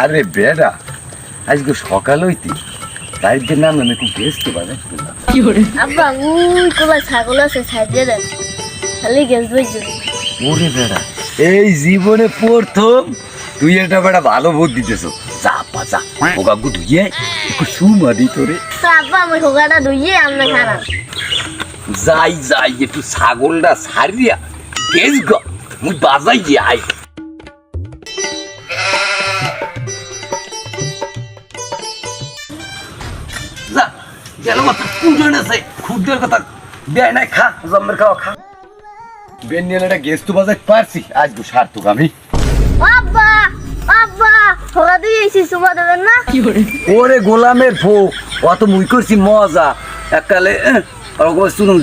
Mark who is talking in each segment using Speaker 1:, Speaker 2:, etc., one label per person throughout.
Speaker 1: আরে বেড়া আজকে সকাল হইতি বাড়িতে নাম আমি খুব ব্যস্ত বাজে
Speaker 2: আব্বা উই কোলা ছাগল আছে সাইডে দেন। খালি গ্যাস বইছে
Speaker 1: ওরে বেড়া এই জীবনে প্রথম তুই একটা বেড়া ভালো বোধ দিতেছ। যা পাচা ও কাকু ধুইয়ে একটু সুমা দি তোরে।
Speaker 2: আব্বা আমি হোগাটা ধুইয়ে আমরা খারাপ।
Speaker 1: যাই যাই একটু ছাগলটা সারিয়া গেছ গ মুই বাজাই যে আই। গেল মাত্র কুজন আছে খুদের কথা দেয় নাই খা জম্মের খাওয়া খা। বেনিয়ালটা গেছ তো বাজাই পারছি আজ গো সার্থক আমি।
Speaker 2: আব্বা আব্বা হোগা দিয়ে এসি সুমা দেবেন না?
Speaker 1: ওরে গোলামের ফো অত মুই করছি মজা। এককালে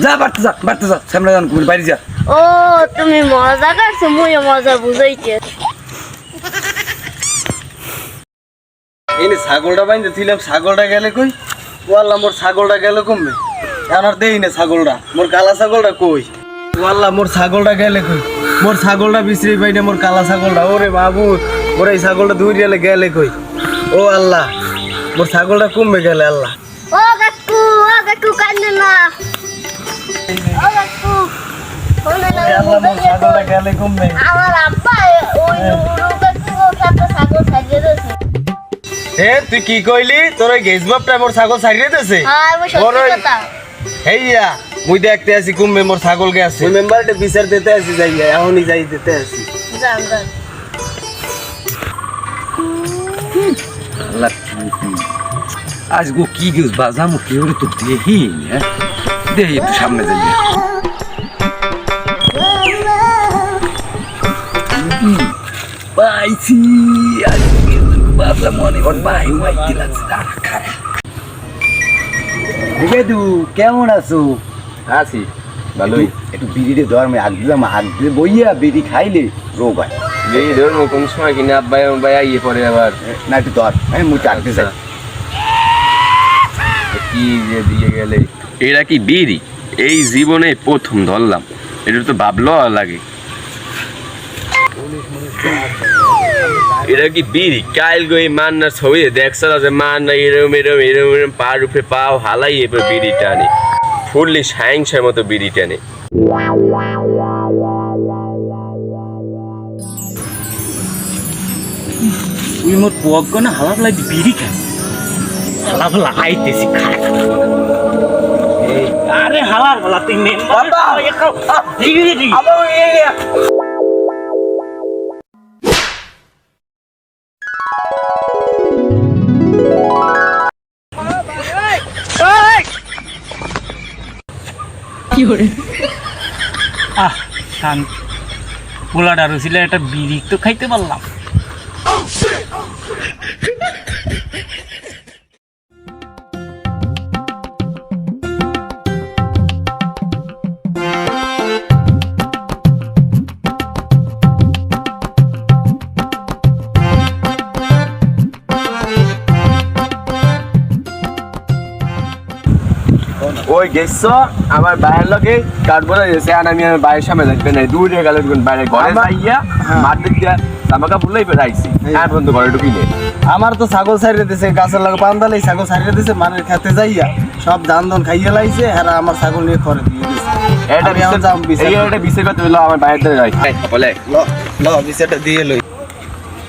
Speaker 1: যা বাড়তে যা বাড়তে যা সামনে যান ঘুরে বাইরে যা।
Speaker 2: ও তুমি মজা করছ মুই মজা বুঝাইছে
Speaker 3: এই নে ছাগলটা বাইন্দে ছিলাম ছাগলটা গেলে কই? ওয়াল্লা মোর ছাগলটা গেলে কমবে? আমার দেই না ছাগলটা। মোর কালা ছাগলটা কই? ওয়াল্লা মোর ছাগলটা গেলে কই? মোর ছাগলটা বিচরি পাই না মোর কালা ছাগলটা। ওরে বাবু মোর এই ছাগলটা দুই গেলে গেলে কই? ও আল্লাহ মোর ছাগলটা কমবে গেলে আল্লাহ।
Speaker 2: ও কাকু ও কাকু কান্দে না। ও কাকু
Speaker 3: ওরে
Speaker 2: আমার আব্বা ওই কাকু ছাগল সাজিয়ে দিয়েছে
Speaker 3: এ তুই কি কইলি? তোর ওই গেস বাপটা মোর ছাগল ছাড়িয়ে দিয়েছে
Speaker 2: হ্যাঁ
Speaker 3: ওর ওই- হেইয়া মুই দেখতে আসি কুম্বে মোর ছাগল গে আছে। মেম্বারটা বিচার দিতে আসি যাই এখনই যাই দিতে
Speaker 2: জান
Speaker 1: আজ গো কি? গেছ বাজামো কেউ তো দেখি হ্যাঁ? দেখি একটু সামনে যাই। পাইছি বাবা মনে কর ভাই ভাই দিলাম দু কেমন আছো?
Speaker 4: আছি ভালোই।
Speaker 1: একটু বিড়িতে ধর্মে হাত দিলাম হাত দিয়ে বইয়া বিড়ি খাইলে রোগ হয়।
Speaker 4: এই ধরুন কোন সময় কিনে আব্বাই আব্বাই ইয়ে পরে আবার।
Speaker 1: না একটু ধর আমি মুখ চাটতে চাই
Speaker 4: কি যে দিয়ে গেলে। এটা কি বিড়ি? এই জীবনে প্রথম ধরলাম। এটা তো ভাবলো লাগে। এটা কি বিড়ি? কাইল গই মান না ছবি দেখছিল যে মান না এরম এরম এরম এরম পার উপরে পাও হালাই এবার বিড়ি টানে। ফুললি সাইংসের মতো বিড়ি টানে।
Speaker 5: তুই মোর পগ না হালা ফেলাই বিড়ি খাই হালা ফেলা আইতেছি খা আরে হালার ফেলা তুই মেম্বার। আছে। আহ শান পোলাটা রুছিলে একটা বিড়ি তো খাইতে পারলাম
Speaker 4: ওই গেছো আমার বাইরের লগে কাঠবোর্ড গেছে আর আমি আমার বাইরের সামনে দেখতে নাই। দূরে গেল বাইরে ঘরে যাইয়া
Speaker 3: হ্যাঁ।
Speaker 4: মাঠ দিয়া জামাকা ফুলাই বেড়াইছি আর বন্ধু ঘরে ঢুকিলে
Speaker 3: আমার তো ছাগল ছাড়িয়ে দিছে গাছের লাগে পান্দালে ছাগল ছাড়িয়ে দিছে মানের খেতে যাইয়া। সব ধান ধান খাইয়ে লাইছে হেরা আমার ছাগল নিয়ে খড়ে দিয়ে দিছে।
Speaker 4: এটা
Speaker 3: বিচার
Speaker 4: এটা বিশেষ কথা হলো আমার বাইরে ধরে বলে
Speaker 3: ল ল বিচারটা দিয়ে লই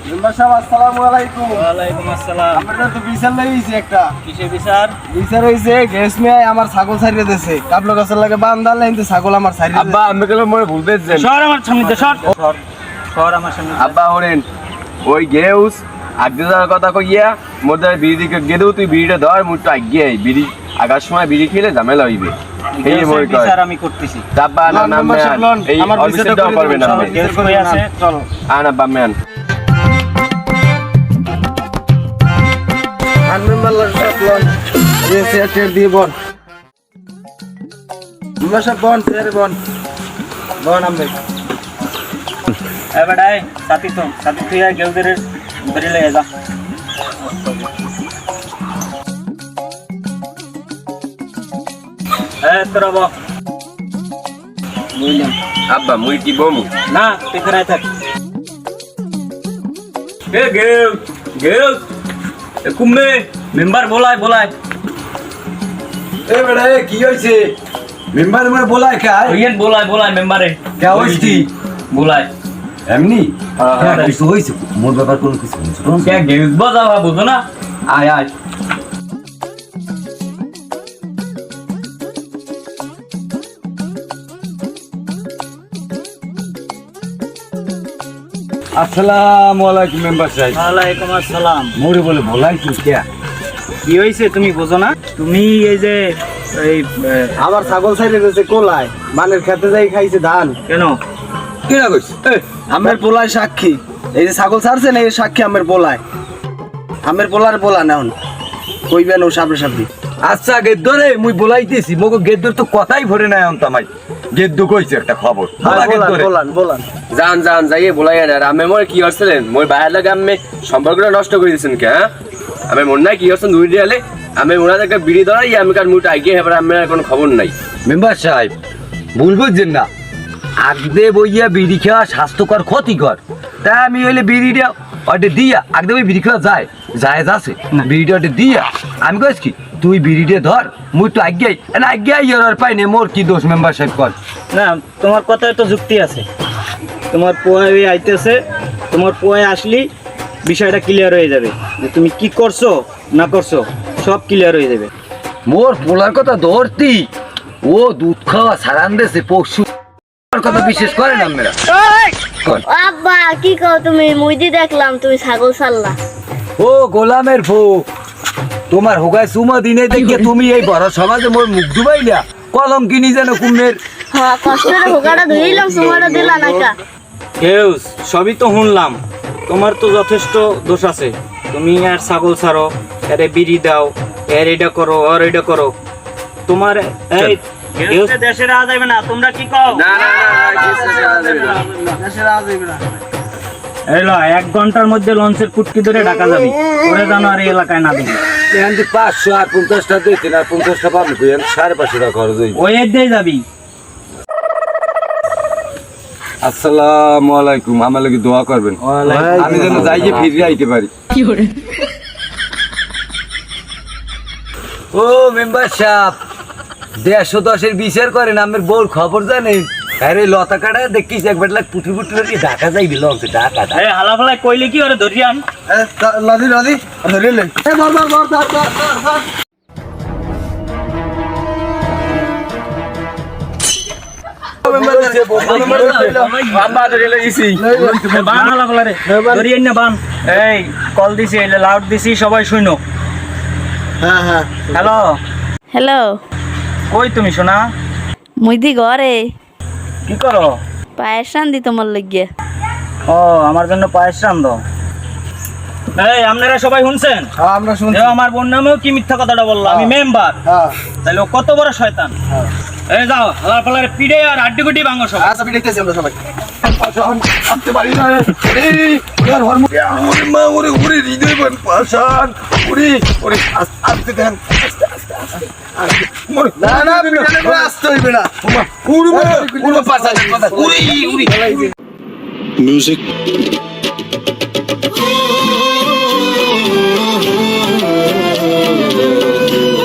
Speaker 3: মেম্বার সাহেব আসসালামু আলাইকুম।
Speaker 5: ওয়ালাইকুম আসসালাম।
Speaker 3: আমরা তো বিচার লাইছি একটা।
Speaker 5: কিসে বিচার?
Speaker 3: বিচার হইছে গ্যাস মেয়ে আমার ছাগল ছাড়িয়ে দিছে কাবলো গাছের লাগে বান্দালে কিন্তু ছাগল আমার ছাড়িয়ে
Speaker 4: আব্বা আমি কেন মনে ভুল পেয়েছেন।
Speaker 5: সর আমার সামনে দে, সর সর আমার সামনে
Speaker 4: আব্বা হরেন ওই গেউস। আগে যাওয়ার কথা কইয়া মোর দ্বারা বিড়ি দিকে গেলেও তুই বিড়িটা ধর মুখটা আগে আই। বিড়ি আগার সময় বিড়ি খেলে ঝামেলা হইবে। এই
Speaker 5: আমি করতেছি।
Speaker 4: আব্বা না না
Speaker 3: মেম্বার
Speaker 4: এই
Speaker 3: আমার বিচারটা
Speaker 4: করবে না
Speaker 3: দিবেন,
Speaker 4: আপনি।
Speaker 3: সব
Speaker 5: গ্যাস কই আছে চল।
Speaker 4: আন আব্বা ম্যান।
Speaker 3: আন মেম্বার সাহেব লন যে দিয়ে বন। মেম্বার বন বন। বন আমি।
Speaker 5: এ বেটাই সাথী তো সাথী তুই আর গেউদের ধরে লয়ে যা। এ তোরা বল বুঝলাম
Speaker 4: আব্বা মুই কি বমু?
Speaker 5: না তুই ফেরাই থাক।
Speaker 4: এ গেউ
Speaker 5: কুম্বে মেম্বার বলায় বলায়।
Speaker 1: এ বেড়া এ কি হইছে মেম্বার মানে বলায় খায়
Speaker 5: ওইয়েন বলায় বলায় মেম্বারে।
Speaker 1: কে হইছি
Speaker 5: বলায়।
Speaker 1: এমনি?
Speaker 5: হ্যাঁ,
Speaker 1: হ্যাঁ। কিছু হইছে মোর ব্যাপার কোনো কিছু হইছে
Speaker 5: কে গেমস বাজা বুঝো না। আয় আয়।
Speaker 1: আসসালামু আলাইকুম মেম্বার সাহেব।
Speaker 5: ওয়ালাইকুম আসসালাম।
Speaker 1: মোরে বলে বলাইছিস কে?
Speaker 5: কি হয়েছে তুমি বোঝো না? তুমি এই যে এই
Speaker 3: আমার ছাগল সাইডে গেছে কোলায় মানের খেতে যাই খাইছে ধান।
Speaker 5: কেন?
Speaker 1: কিনা কইছ
Speaker 3: আমের পোলায় সাক্ষী। এই যে ছাগল ছাড়ছে না এই সাক্ষী আমের পোলায়। আমের পোলার পোলা নেন কইবেন ও সামনে সামনে
Speaker 1: আচ্ছা গেদ্দরে মুই বলাইতেছি। মগো গেদ্দর তো কথাই ভরে নাই অন্ত আমায়। গেদ্দু কইছে একটা খবর। বলা গেদ্দরে।
Speaker 3: বলান বলান।
Speaker 4: যান যান যাইয়ে বলাই না আমি মোর কি হচ্ছিলেন মোর বাইরের লাগে আমি সম্পর্কটা নষ্ট করে দিয়েছেন কে হ্যাঁ? আমি মনে নাই কি হচ্ছেন দুই দিয়ালে আমি ওনার একটা বিড়ি ধরাই আমি কার মুটা আগে হেবার আমি কোনো খবর নাই।
Speaker 1: মেম্বার সাহেব ভুল বুঝছেন না? আগদে বইয়া বিড়ি খাওয়া স্বাস্থ্যকর ক্ষতিকর। তাই আমি হইলে বিড়িটা ওটা দিয়া আগদে বই বিড়ি খাওয়া যায় যায় আছে বিড়িটা ওটা দিয়া আমি কইস কি তুই বিড়িটা ধর মুই তো আজ্ঞাই না আজ্ঞাই আর পাই নে মোর কি দোষ মেম্বার সাহেব কর।
Speaker 5: না তোমার কথায় তো যুক্তি আছে। তোমার পোয়ায় আইতেছে তোমার পোয়ায় আসলি বিষয়টা ক্লিয়ার হয়ে যাবে। যে তুমি কি করছ না করছ সব ক্লিয়ার হয়ে যাবে।
Speaker 1: মোর পোলার কথা ধরতি ও দুধ খাওয়া সারান দেশে পশু কথা বিশেষ করেন আপনারা। কর।
Speaker 2: আব্বা কি কও তুমি? মুইদি দেখলাম তুমি ছাগল
Speaker 1: ও গোলামের ফো তোমার হোগায় সুমা দিনে দেখে তুমি এই বড় সমাজে মোর মুখ ডুবাইলা। কলম কিনি যেন কুমের
Speaker 2: হ্যাঁ কষ্টের ধুইলাম তোমারও দিলা না কা।
Speaker 5: কেউস সবই তো শুনলাম। তোমার তো যথেষ্ট দোষ আছে। তুমি আর ছাগল ছাড়ো এর বিড়ি দাও এর এটা করো আর এটা করো। তোমার এই দেশে রাখা যাবে না তোমরা কি কও?
Speaker 4: না না না
Speaker 5: এলো এক ঘণ্টার মধ্যে লঞ্চের কুটকি ধরে ঢাকা যাবি। পরে জানো আর এই এলাকায় না দিবি।
Speaker 1: এখান পাঁচশো আর পঞ্চাশটা দিতেন আর পঞ্চাশটা সাড়ে পাঁচশো টাকা খরচ হইবে।
Speaker 5: ওই দিয়ে যাবি।
Speaker 1: আসসালামু আলাইকুম আমার লাগি দোয়া করবেন। আমি যেন ফিরে আইতে পারি। ও মেম্বার সাহেব। দেড়শো দশের বিচার করেন আমার বউর খবর জানেন আরে লতা কাটা দেখিস একবার লাগ পুটি পুটি করে ঢাকা যাই দিল ঢাকা।
Speaker 5: হালা ফালা কইলে কি ওরে ধরি আন?
Speaker 3: লাদি লাদি ধরে লে এ ধর ধর ধর ধর ধর
Speaker 5: কল দিছি লাউড দিছি সবাই শুনো।
Speaker 3: হ্যাঁ হ্যাঁ।
Speaker 5: হ্যালো?
Speaker 6: হ্যালো?
Speaker 5: কই তুমি শোনা
Speaker 6: মুইদি ঘরে।
Speaker 5: কি করো?
Speaker 6: পায়েস রান্ধি তোমার লাগিয়ে
Speaker 5: ও আমার জন্য পায়েস রান্ধ। এই আপনারা সবাই শুনছেন?
Speaker 3: হ্যাঁ আমরা শুনছি।
Speaker 5: আমার বোন নামেও কি মিথ্যা কথাটা বলল? আমি মেম্বার
Speaker 3: হ্যাঁ।
Speaker 5: তাহলে ও কত বড় শয়তান। এই যাও হালার ফালার পিড়ে আর আড্ডি গুটি ভাঙো সব
Speaker 3: আচ্ছা বিটাইতেছি আমরা সবাই।
Speaker 1: আসতে পারি না। এই ওর মা ওরে ওরে হৃদয় বন পাশান। ওরে ওরে আস্তে আস্তে দেন আস্তে।
Speaker 3: না না বিটাইলে করে আসতে হইবে না।
Speaker 1: উড়বে উড়বে। পাশান উড়ি উড়ি।
Speaker 7: Music.